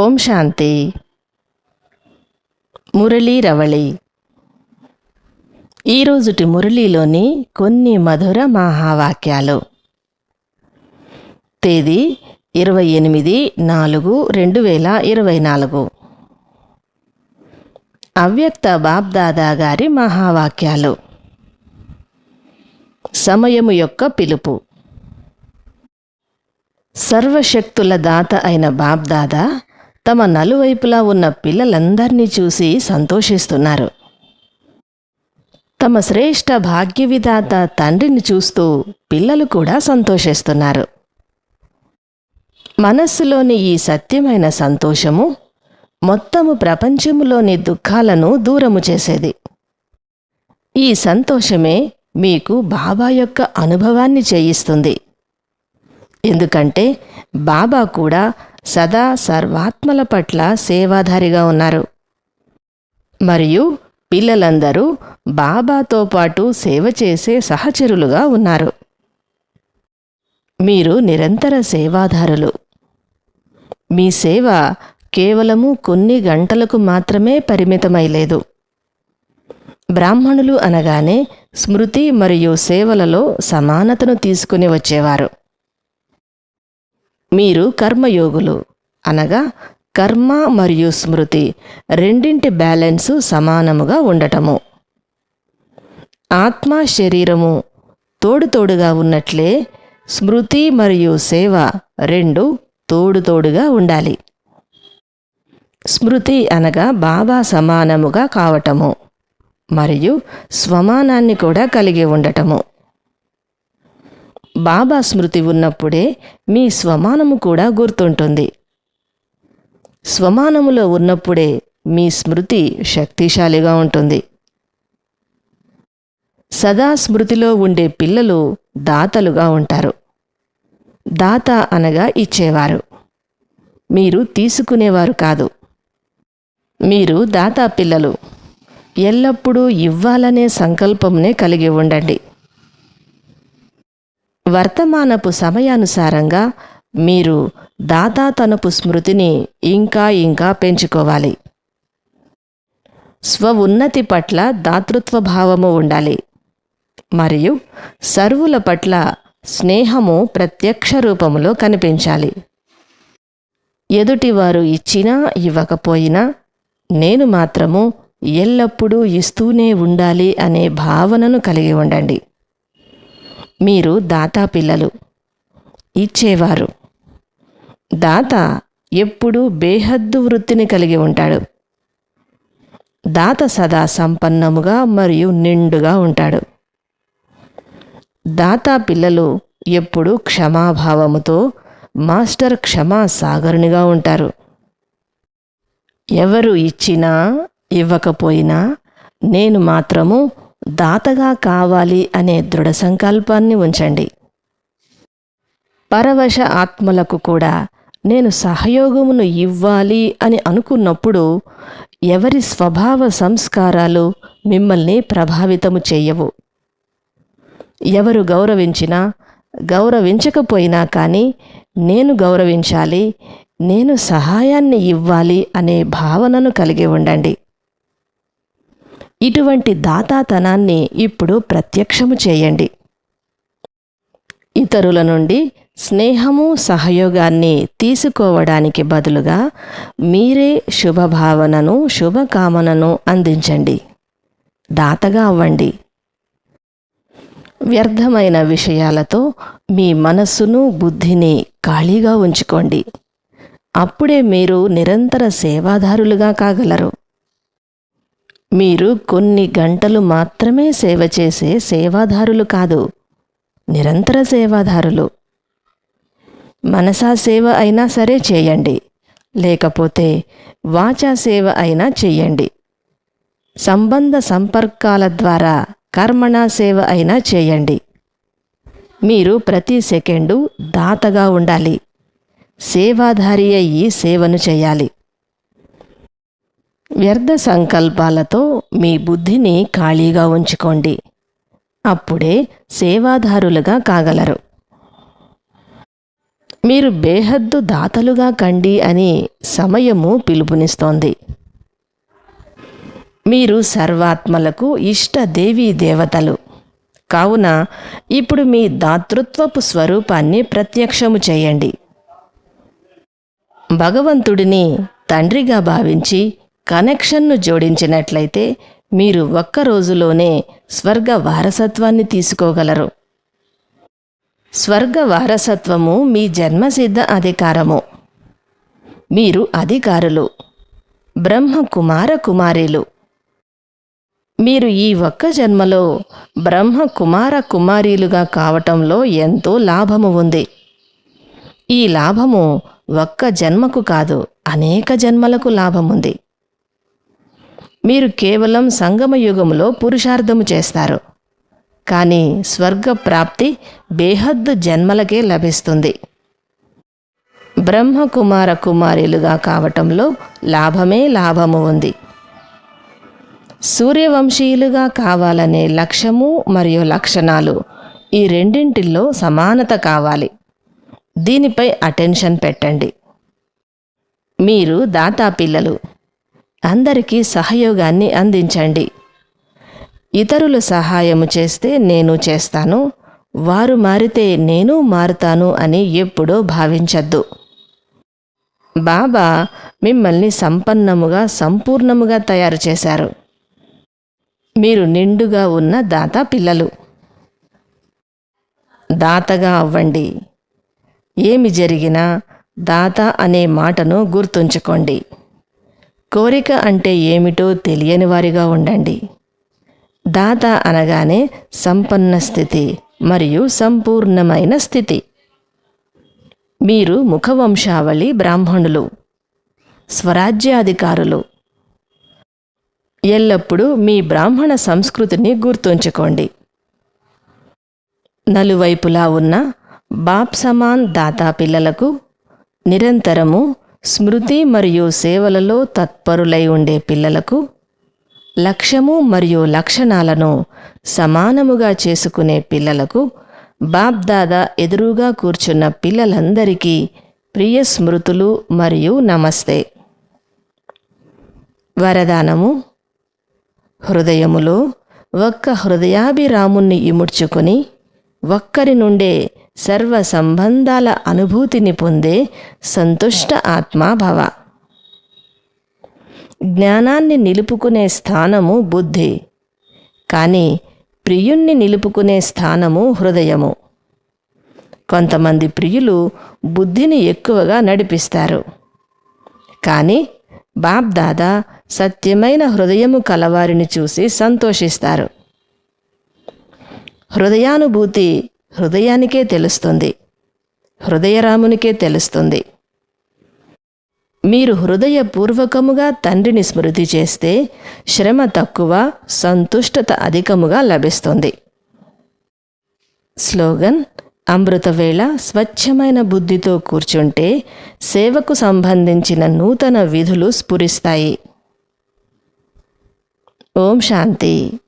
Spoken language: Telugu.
ఓం శాంతి. మురళీ రవళి. ఈరోజుటి మురళీలోని కొన్ని మధుర మహావాక్యాలు. తేదీ ఇరవై ఎనిమిది నాలుగు రెండు వేల ఇరవై నాలుగు. అవ్యక్త బాబ్దాదా గారి మహావాక్యాలు. సమయము యొక్క పిలుపు. సర్వశక్తుల దాత అయిన బాబ్దాదా తమ నలువైపులా ఉన్న పిల్లలందరినీ చూసి సంతోషిస్తున్నారు. తమ శ్రేష్ఠ భాగ్య విధాత తండ్రిని చూస్తూ పిల్లలు కూడా సంతోషిస్తున్నారు. మనస్సులోని ఈ సత్యమైన సంతోషము మొత్తము ప్రపంచములోని దుఃఖాలను దూరము చేసేది. ఈ సంతోషమే మీకు బాబా యొక్క అనుభవాన్ని చేయిస్తుంది. ఎందుకంటే బాబా కూడా సదా సర్వాత్మల పట్ల సేవాధారిగా ఉన్నారు. మరియు పిల్లలందరూ బాబాతో పాటు సేవ చేసే సహచరులుగా ఉన్నారు. మీరు నిరంతర సేవాదారులు మీ సేవ కేవలము కొన్ని గంటలకు మాత్రమే పరిమితమై లేదు బ్రాహ్మణులు అనగానే స్మృతి మరియు సేవలలో సమానతను తీసుకుని వచ్చేవారు. మీరు కర్మయోగులు. అనగా కర్మ మరియు స్మృతి రెండింటి బ్యాలెన్సు సమానముగా ఉండటము. ఆత్మ శరీరము తోడుతోడుగా ఉన్నట్లే స్మృతి మరియు సేవ రెండు తోడుతోడుగా ఉండాలి. స్మృతి అనగా బాబా సమానముగా కావటము మరియు స్వమానాన్ని కూడా కలిగి ఉండటము. బాబా స్మృతి ఉన్నప్పుడే మీ స్వమానము కూడా గుర్తుంటుంది. స్వమానములో ఉన్నప్పుడే మీ స్మృతి శక్తిశాలిగా ఉంటుంది. సదా స్మృతిలో ఉండే పిల్లలు దాతలుగా ఉంటారు. దాత అనగా ఇచ్చేవారు. మీరు తీసుకునేవారు కాదు. మీరు దాతా పిల్లలు. ఎల్లప్పుడూ ఇవ్వాలనే సంకల్పంనే కలిగి ఉండండి. వర్తమానపు సమయానుసారంగా మీరు దాతాతనపు స్మృతిని ఇంకా ఇంకా పెంచుకోవాలి. స్వ ఉన్నతి పట్ల దాతృత్వ భావము ఉండాలి. మరియు సర్వుల పట్ల స్నేహము ప్రత్యక్ష రూపములో కనిపించాలి. ఎదుటివారు ఇచ్చినా ఇవ్వకపోయినా నేను మాత్రము ఎల్లప్పుడూ ఇస్తూనే ఉండాలి అనే భావనను కలిగి ఉండండి. మీరు దాతా పిల్లలు. ఇచ్చేవారు. దాత ఎప్పుడూ బేహద్దు వృత్తిని కలిగి ఉంటాడు. దాత సదా సంపన్నముగా మరియు నిండుగా ఉంటాడు. దాతా పిల్లలు ఎప్పుడూ క్షమాభావముతో మాస్టర్ క్షమా సాగరునిగా ఉంటారు. ఎవరు ఇచ్చినా ఇవ్వకపోయినా నేను మాత్రము దాతగా కావాలి అనే దృఢ సంకల్పాన్ని ఉంచండి. పరవశ ఆత్మలకు కూడా నేను సహయోగమును ఇవ్వాలి అని అనుకున్నప్పుడు ఎవరి స్వభావ సంస్కారాలు మిమ్మల్ని ప్రభావితము చేయవు. ఎవరు గౌరవించినా గౌరవించకపోయినా కానీ నేను గౌరవించాలి నేను సహాయాన్ని ఇవ్వాలి అనే భావనను కలిగి ఉండండి. ఇటువంటి దాతాతనాన్ని ఇప్పుడు ప్రత్యక్షము చేయండి. ఇతరుల నుండి స్నేహము సహయోగాన్ని తీసుకోవడానికి బదులుగా మీరే శుభభావనను శుభకామనను అందించండి. దాతగా అవ్వండి. వ్యర్థమైన విషయాలతో మీ మనస్సును బుద్ధిని ఖాళీగా ఉంచుకోండి. అప్పుడే మీరు నిరంతర సేవాదారులుగా కాగలరు. మీరు కొన్ని గంటలు మాత్రమే సేవ చేసే సేవాదారులు కాదు. నిరంతర సేవాదారులు. మనసా సేవ అయినా సరే చేయండి. లేకపోతే వాచా సేవ అయినా చేయండి. సంబంధ సంపర్కాల ద్వారా కర్మణా సేవ అయినా చేయండి. మీరు ప్రతి సెకండు దాతగా ఉండాలి. సేవాధారి అయ్యి సేవను చేయాలి. వ్యర్థ సంకల్పాలతో మీ బుద్ధిని ఖాళీగా ఉంచుకోండి. అప్పుడే సేవాదారులుగా కాగలరు. మీరు బేహద్దు దాతలుగా కండి అని సమయము పిలుపునిస్తోంది. మీరు సర్వాత్మలకు ఇష్ట దేవీ దేవతలు. కావున ఇప్పుడు మీ దాతృత్వపు స్వరూపాన్ని ప్రత్యక్షము చేయండి. భగవంతుడిని తండ్రిగా భావించి కనెక్షన్ను జోడించినట్లయితే మీరు ఒక్క రోజులోనే స్వర్గ వారసత్వాన్ని తీసుకోగలరు. స్వర్గ వారసత్వము మీ జన్మసిద్ధ అధికారము. మీరు అధికారులు. బ్రహ్మ కుమార కుమారీలు. మీరు ఈ ఒక్క జన్మలో బ్రహ్మ కుమార కుమారీలుగా కావటంలో ఎంతో లాభము ఉంది. ఈ లాభము ఒక్క జన్మకు కాదు అనేక జన్మలకు లాభముంది. మీరు కేవలం సంగమ యుగములో పురుషార్థము చేస్తారు. కానీ స్వర్గ ప్రాప్తి బేహద్దు జన్మలకే లభిస్తుంది. బ్రహ్మ కుమార కావటంలో లాభమే లాభము ఉంది. సూర్యవంశీయులుగా కావాలనే లక్ష్యము మరియు లక్షణాలు ఈ రెండింటిల్లో సమానత కావాలి. దీనిపై అటెన్షన్ పెట్టండి. మీరు దాతా పిల్లలు. అందరికీ సహయోగాన్ని అందించండి. ఇతరులు సహాయము చేస్తే నేను చేస్తాను వారు మారితే నేను మారుతాను అని ఎప్పుడూ భావించద్దు. బాబా మిమ్మల్ని సంపన్నముగా సంపూర్ణముగా తయారు చేశారు. మీరు నిండుగా ఉన్న దాత పిల్లలు. దాతగా అవ్వండి. ఏమి జరిగినా దాత అనే మాటను గుర్తుంచుకోండి. కోరిక అంటే ఏమిటో తెలియని వారిగా ఉండండి. దాత అనగానే సంపన్న స్థితి మరియు సంపూర్ణమైన స్థితి. మీరు ముఖవంశావళి బ్రాహ్మణులు స్వరాజ్యాధికారులు. ఎల్లప్పుడూ మీ బ్రాహ్మణ సంస్కృతిని గుర్తుంచుకోండి. నలువైపులా ఉన్న బాప్ సమాన్ దాతా పిల్లలకు నిరంతరము స్మృతి మరియు సేవలలో తత్పరులై ఉండే పిల్లలకు లక్ష్యము మరియు లక్షణాలను సమానముగా చేసుకునే పిల్లలకు బాప్దాదా ఎదురుగా కూర్చున్న పిల్లలందరికీ ప్రియ స్మృతులు మరియు నమస్తే. వరదానము. హృదయములో ఒక్క హృదయాభిరాముణ్ణి ఇముడ్చుకొని ఒక్కరి నుండే సర్వ సంబంధాల అనుభూతిని పొందే సంతుష్ట ఆత్మాభవ జ్ఞానాన్ని నిలుపుకునే స్థానము బుద్ధి. కానీ ప్రియుణ్ణి నిలుపుకునే స్థానము హృదయము. కొంతమంది ప్రియులు బుద్ధిని ఎక్కువగా నడిపిస్తారు. కానీ బాబ్దాదా సత్యమైన హృదయము కలవారిని చూసి సంతోషిస్తారు. హృదయానుభూతి హృదయానికే తెలుస్తుంది. హృదయరామునికే తెలుస్తుంది. మీరు హృదయపూర్వకముగా తండ్రిని స్మృతి చేస్తే శ్రమ తక్కువ సంతుష్టత అధికముగా లభిస్తుంది. స్లోగన్ అమృతవేళ స్వచ్ఛమైన బుద్ధితో కూర్చుంటే సేవకు సంబంధించిన నూతన విధులు స్ఫురిస్తాయి. ఓం శాంతి.